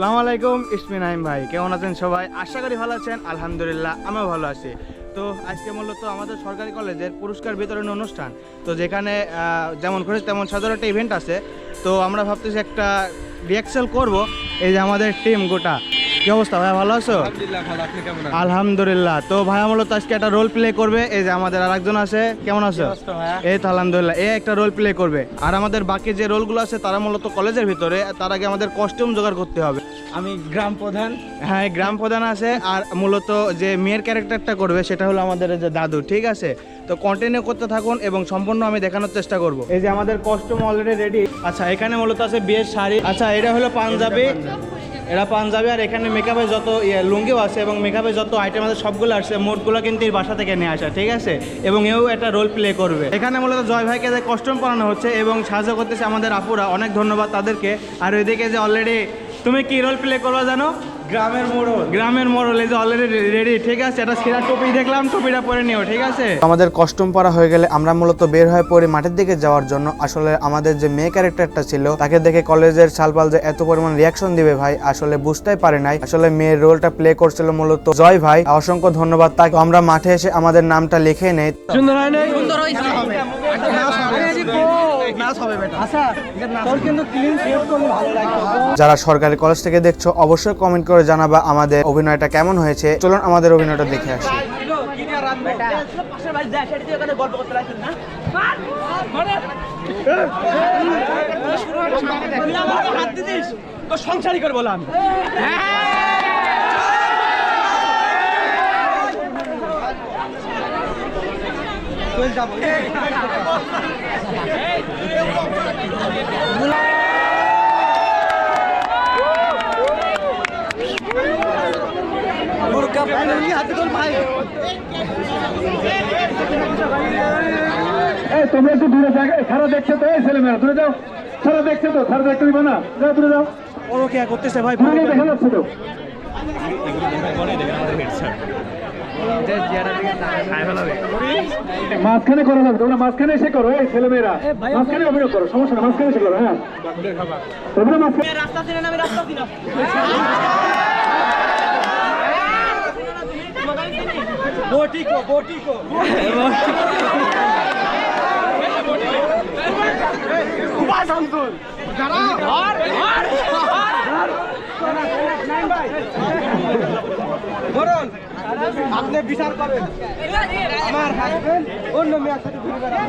আসসালামু আলাইকুম, ইসমি নাইম ভাই। কেমন আছেন সবাই? আশা করি ভালো আছেন। আলহামদুলিল্লাহ, আমিও ভালো আছি। তো আজকে মূলত আমাদের সরকারি কলেজের পুরস্কার বিতরণ অনুষ্ঠান। তো যেখানে যেমন করেছে তেমন সাধারণ একটা ইভেন্ট আছে। তো আমরা ভাবতেছি একটা রিয়াকশন করব। এই যে আমাদের টিম গোটা। কি অবস্থা ভাই ভালো আছো? আলহামদুলিল্লাহ ভালো। আপনি কেমন তো আজকে একটা রোল প্লে করবে। এই যে আমাদের আরেকজন আছে কেমন আছো? এই তো আলহামদুলিল্লাহ এ একটা রোল প্লে করবে। আর আমাদের বাকি যে রোলগুলো আছে তারা মূলত কলেজের ভিতরে তার আগে আমাদের কস্টিউম জোগাড় করতে হবে। আমি গ্রাম প্রধান। হ্যাঁ গ্রাম প্রধান আছে আর মূলত যে মেয়ের ক্যারেক্টারটা করবে সেটা হলো আমাদের যে দাদু ঠিক আছে? তো কন্টিনিউ করতে থাকুন এবং সম্পূর্ণ আমি দেখানোর চেষ্টা করব। এই যে আমাদের কস্টিউম অলরেডি রেডি আচ্ছা এখানে মূলত আছে বিয়ের শাড়ি। আচ্ছা এটা হলো পাঞ্জাবি। এটা পাঞ্জাবি আর এখানে মেকআপের যত ইয়ে লুঙ্গিও আছে এবং মেকআপের যত আইটেম আছে, সবগুলো আসছে মোটগুলো কিন্তু এই বাসা থেকে নিয়ে আসা, ঠিক আছে? এবং এও একটা রোল প্লে করবে। এখানে মূলত জয় ভাইকে যে কস্টিউম পরানো হচ্ছে এবং সাহায্য করতেছে আমাদের আপুরা, অনেক ধন্যবাদ তাদেরকে। আর ওইদিকে যে অলরেডি তুমি কি রোল প্লে করবা জানো? গ্রামের মোড়ল। গ্রামের মোড়ল এই যে অলরেডি রেডি ঠিক আছে? এটা সেরা টুপি দেখলাম টুপিটা পরে নিও ঠিক আছে? আমাদের কস্টিউম পরা হয়ে গেলে আমরা মূলত বের হয়ে পড়ি মাঠের দিকে যাওয়ার জন্য। আসলে আমাদের যে মেয়ে ক্যারেক্টারটা ছিল তাকে দেখে কলেজের সালপাল যে এত পরিমাণ রিয়াকশন দিবে ভাই আসলে বুঝতেই পারে নাই। আসলে মেয়ের রোলটা প্লে করছিল মূলত জয় ভাই। অসংখ্য ধন্যবাদ তাকে। আমরা মাঠে এসে আমাদের নামটা লিখে নেই। সুন্দর হয় নাই? সুন্দর তোর কিন্তু ক্লিন শেভ করলে ভালো লাগবে যারা সরকারি কলেজ থেকে দেখছ অবশ্যই কমেন্ট করে জানাবা আমাদের অভিনয়টা কেমন হয়েছে চলুন আমাদের অভিনয়টা দেখে আসি সংসারী করে বললাম তোমরা একটু দূরে থাকো। সারা দেখছে তো? এই ছেলেমেয়েরা দূরে যাও। সারা দেখছে তো? সারা দেখতে দিবে না। যাও দূরে যাও। ওরও কে করতেছে ভাই? মানে দেখা যাচ্ছে তো। মাঝখানে করো না তোমরা মাঝখানে এসে করো। এই ছেলেমেয়েরা মাঝখানে অভিনয় করো। সমস্যা না মাঝখানে এসে করো হ্যাঁ। মাঝখানে বটিকো বরং আপনি বিচার করেন। আমার হাজবেন্ড অন্য মেয়ের সাথে ঘুরে বেড়ায়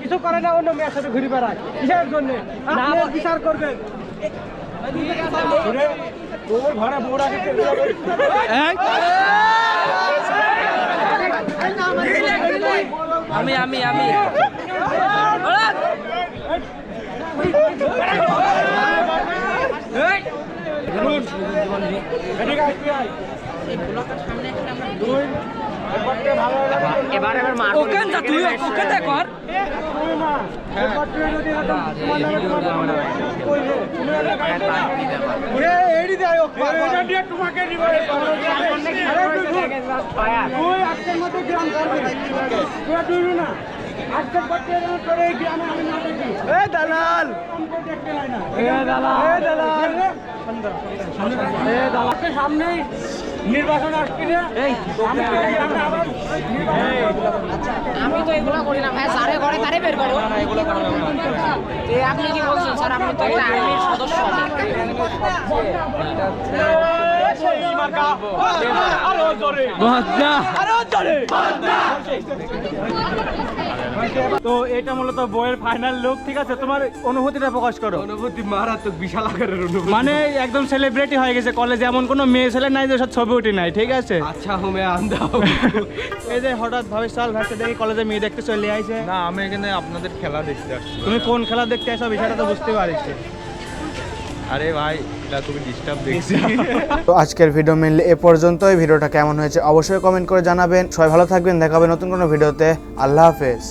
কিছু না অন্য মেয়ের সাথে ঘুরে বেড়ায় জন্য আমি আমি আমি। এবার এবার মার ওকে যা তুই ওকে দেখ কর। তুই করে আমি না দেখি। এ দালাল! আমাকে দেখতে না। এ দালাল! এ দালাল! এ দালালকে সামনেই নির্বাচন আসছে আমি তো এই গ্রামে আবার আমি তো এগুলো করি না। ভাই সারে ঘরে তারে বের করো। আপনি কি বলছেন স্যার? আপনি তো একটা আর্মির সদস্য। তো এটা মূলত বইয়ের ফাইনাল লুক ঠিক আছে? তোমার অনুভূতিটা প্রকাশ করো। অনুভূতি মারাত্মক বিশাল আকারের অনুভূতি। মানে একদম সেলিব্রিটি হয়ে গেছে কলেজে এমন কোনো মেয়ে ছেলে নাই যে সব ছবি উঠি নাই ঠিক আছে? আচ্ছা হুমে আন্দাও এই যে হঠাৎ ভাবে সাল ভাবতে দেখি কলেজে মেয়ে দেখতে চলে আইছে। না আমি এখানে আপনাদের খেলা দেখতে আসছি তুমি কোন খেলা দেখতে আসো? বিষয়টা তো বুঝতে পারিস আরে ভাই এটা তুমি ডিস্টার্ব দেখছি। তো আজকের ভিডিও মিললে এ পর্যন্তই। ভিডিওটা কেমন হয়েছে অবশ্যই কমেন্ট করে জানাবেন। সবাই ভালো থাকবেন। দেখাবে নতুন কোনো ভিডিওতে আল্লাহ হাফেজ।